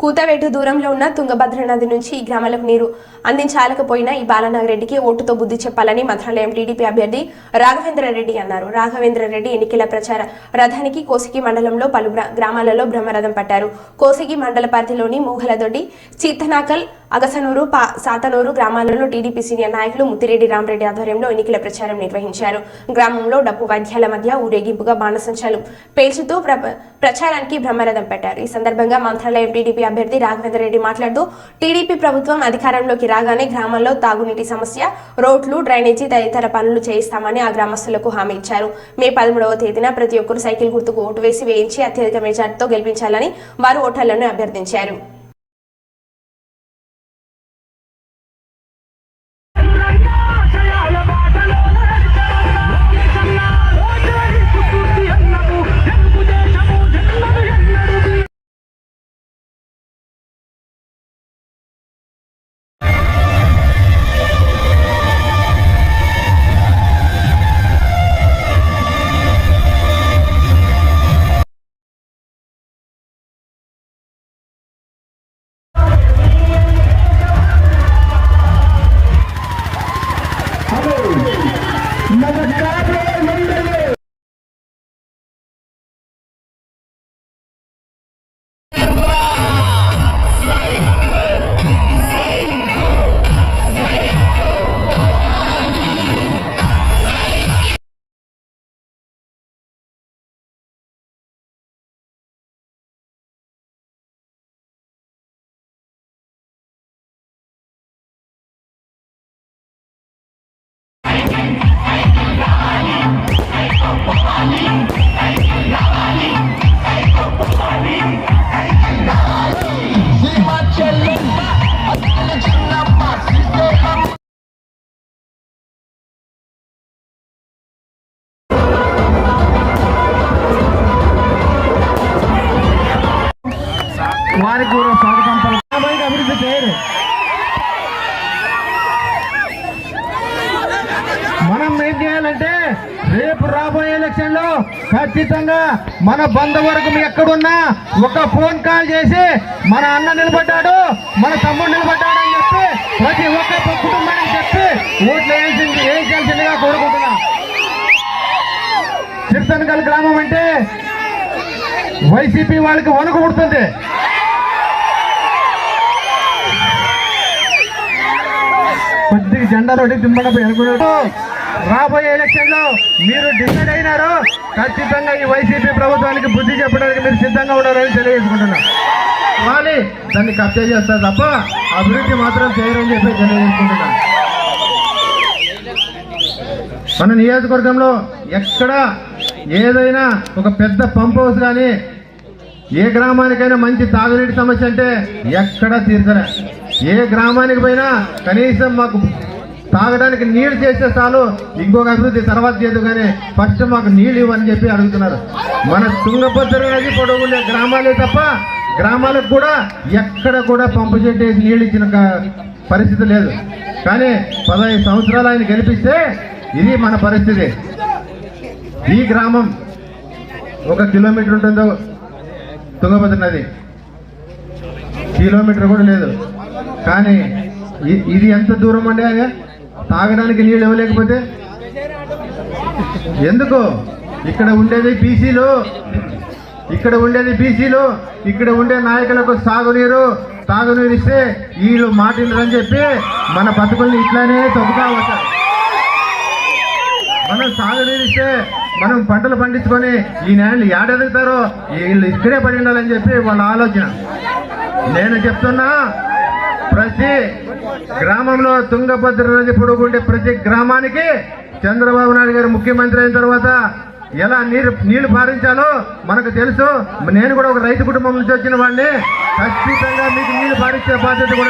కూతవేటు దూరంలో ఉన్న తుంగభద్ర నది నుంచి ఈ గ్రామాలకు నీరు అందించాలకపోయినా ఈ బాలనాగరెడ్డికి ఓటుతో బుద్ధి చెప్పాలని మంత్రాలయం టీడీపీ అభ్యర్థి రాఘవేంద్ర రెడ్డి అన్నారు. రాఘవేంద్ర రెడ్డి ఎన్నికల ప్రచార రథానికి కోసిగి మండలంలో పలు గ్రా- గ్రామాలలో బ్రహ్మరథం పట్టారు. కోసిగి మండల పరిధిలోని మూగలదొడ్డి చిత్తనాకల్ అగసనూరు పా సాతనూరు గ్రామాలలో టీడీపీ సీనియర్ నాయకులు ముత్తిరెడ్డి రామరెడ్డి ఆధ్వర్యంలో ఎన్నికల ప్రచారం నిర్వహించారు. గ్రామంలో డప్పు వాద్యాల మధ్య ఊరేగింపుగా బాణసంచాలు పేల్చుతూ ప్రచారానికి బ్రహ్మరథం పెట్టారు. ఈ సందర్భంగా మంత్రాలయం టీడీపీ అభ్యర్థి రాఘవేంద్ర రెడ్డి మాట్లాడుతూ టీడీపీ ప్రభుత్వం అధికారంలోకి రాగానే గ్రామాల్లో తాగునీటి సమస్య రోడ్లు డ్రైనేజీ తదితర పనులు చేయిస్తామని ఆ గ్రామస్తులకు హామీ ఇచ్చారు. మే పదమూడవ తేదీన ప్రతి ఒక్కరు సైకిల్ గుర్తుకు ఓటు వేసి వేయించి అత్యధిక మెజార్టీతో గెలిపించాలని వారు ఓటర్లను అభ్యర్థించారు. వారికి కూడా స్వాగతం పలుకు అభివృద్ధి చేయరు. మనం ఏం చేయాలంటే రేపు రాబోయే ఎలక్షన్లో ఖచ్చితంగా మన బంధువర్గం ఎక్కడున్నా ఒక ఫోన్ కాల్ చేసి మన అన్న నిలబడ్డాడు మన తమ్ముడు నిలబడ్డాడు అని చెప్పి ప్రతి ఒక్క కుటుంబానికి చెప్పి ఓట్లు వేయించింది వేయించాల్సిందిగా కోరుకుంటున్నా. చిర్తనగల్ గ్రామం అంటే వైసీపీ వాళ్ళకి వణుకు పుడుతుంది. జెండా జెండాలు ఒకటి దింపడపై రాబోయే ఎలక్షన్లో మీరు డిసైడ్ అయినారు ఖచ్చితంగా ఈ వైసీపీ ప్రభుత్వానికి బుద్ధి చెప్పడానికి మీరు సిద్ధంగా ఉన్నారని తెలియజేసుకుంటున్నా. కానీ దాన్ని కబ్జా చేస్తారు తప్ప అభివృద్ధి మాత్రం చేయరని చెప్పి తెలియజేసుకుంటున్నా. మన నియోజకవర్గంలో ఎక్కడ ఏదైనా ఒక పెద్ద పంప్ హౌస్ కానీ ఏ గ్రామానికైనా మంచి తాగునీటి సమస్య అంటే ఎక్కడా తీర్చరా ఏ గ్రామానికి పోయినా కనీసం మాకు తాగడానికి నీళ్ళు చేస్తే చాలు. ఇంకొక అభివృద్ధి తర్వాత చేయదు కానీ ఫస్ట్ మాకు నీళ్ళు ఇవ్వని చెప్పి అడుగుతున్నారు. మన తుంగభద్ర నది పొడవుండే గ్రామాలే తప్ప గ్రామాలకు కూడా ఎక్కడ కూడా పంపు చెట్టు నీళ్ళు ఇచ్చిన పరిస్థితి లేదు. కానీ పదహైదు సంవత్సరాలు ఆయన గెలిపిస్తే ఇది మన పరిస్థితి. ఈ గ్రామం ఒక కిలోమీటర్ ఉంటుందో తుంగభద్ర నది? కిలోమీటర్ కూడా లేదు. కానీ ఇది ఎంత దూరం అండి అది తాగడానికి నీళ్ళు ఇవ్వలేకపోతే? ఎందుకు? ఇక్కడ ఉండేది బీసీలు. ఇక్కడ ఉండేది బీసీలు. ఇక్కడ ఉండే నాయకులకు సాగునీరు తాగునీరు ఇస్తే వీళ్ళు మాటినరని చెప్పి మన బతుకుల్ని ఇట్లానే తగ్గుతా వచ్చారు. మనం సాగునీరు ఇస్తే మనం పంటలు పండించుకొని ఈ నేళ్ళు ఏడెదుగుతారో వీళ్ళు ఇక్కడే పడి ఉండాలని చెప్పి వాళ్ళ ఆలోచన. నేను చెప్తున్నా ప్రతి గ్రామంలో తుంగభద్ర నది పొడుగుండే ప్రతి గ్రామానికి చంద్రబాబు నాయుడు గారు ముఖ్యమంత్రి అయిన తర్వాత ఎలా నీరు నీళ్ళు పారించాలో మనకు తెలుసు. నేను కూడా ఒక రైతు కుటుంబం నుంచి వచ్చిన వాడిని. ఖచ్చితంగా మీకు నీళ్ళు పారించే బాధ్యత కూడా